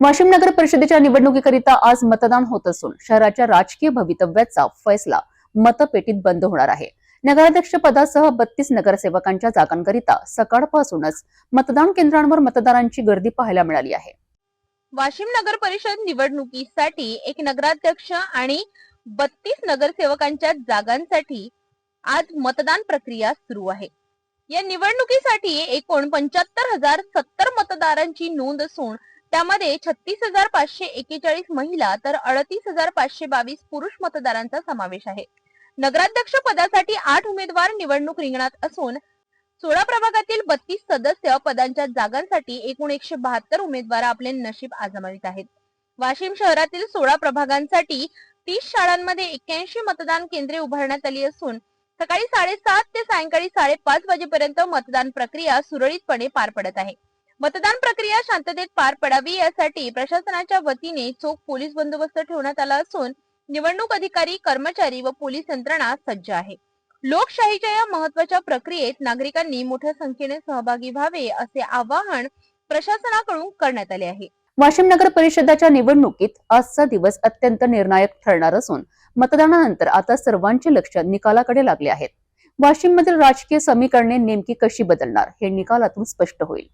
वाशिम नगर परिषदेच्या निवडणुकीकरिता आज मतदान होत असून शहराच्या राजकीय भवितव्याचा फैसला मतपेटीत बंद होणार आहे. नगराध्यक्ष पदासह बत्तीस नगरसेवकांच्या जागांकरिता सकाळपासूनच मतदान केंद्रांवर मतदारांची गर्दी पाहायला मिळाली आहे. वाशिम नगर परिषद निवडणुकीसाठी एक नगराध्यक्ष आणि बत्तीस नगरसेवकांच्या जागांसाठी आज मतदान प्रक्रिया सुरू आहे. या निवडणुकीसाठी एकूण पंच्याहत्तर हजार सत्तर मतदारांची नोंद असून त्यामध्ये छत्तीस हजार पाचशे एकेचाळीस महिला तर अडतीस हजार पाचशे बावीस पुरुष मतदारांचा समावेश आहे. नगराध्यक्ष पदासाठी आठ उमेदवार निवडणूक रिंगणात असून सोळा प्रभागातील बत्तीस सदस्य पदांच्या जागांसाठी एकूण एकशे बहात्तर उमेदवार आपले नशीब आजमावित आहेत. वाशिम शहरातील सोळा प्रभागांसाठी तीस शाळांमध्ये एक्क्याऐंशी मतदान केंद्रे उभारण्यात आली असून सकाळी साडेसात ते सायंकाळी साडेपाच वाजेपर्यंत मतदान प्रक्रिया सुरळीतपणे पार पडत आहे. मतदान प्रक्रिया शांततेत पार पडावी यासाठी प्रशासनाच्या वतीने चोख पोलीस बंदोबस्त ठेवण्यात आला असून निवडणूक अधिकारी कर्मचारी व पोलीस यंत्रणा सज्ज आहे. लोकशाहीच्या या महत्त्वाच्या प्रक्रियेत नागरिकांनी मोठ्या संख्येने सहभागी व्हावे असे आवाहन प्रशासनाकडून करण्यात आले आहे. वाशिम नगर परिषदाच्या निवडणुकीत आजचा दिवस अत्यंत निर्णायक ठरणार असून मतदानानंतर आता सर्वांचे लक्ष निकालाकडे लागले आहेत. वाशिम मधील राजकीय समीकरणे नेमकी कशी बदलणार हे निकालातून स्पष्ट होईल.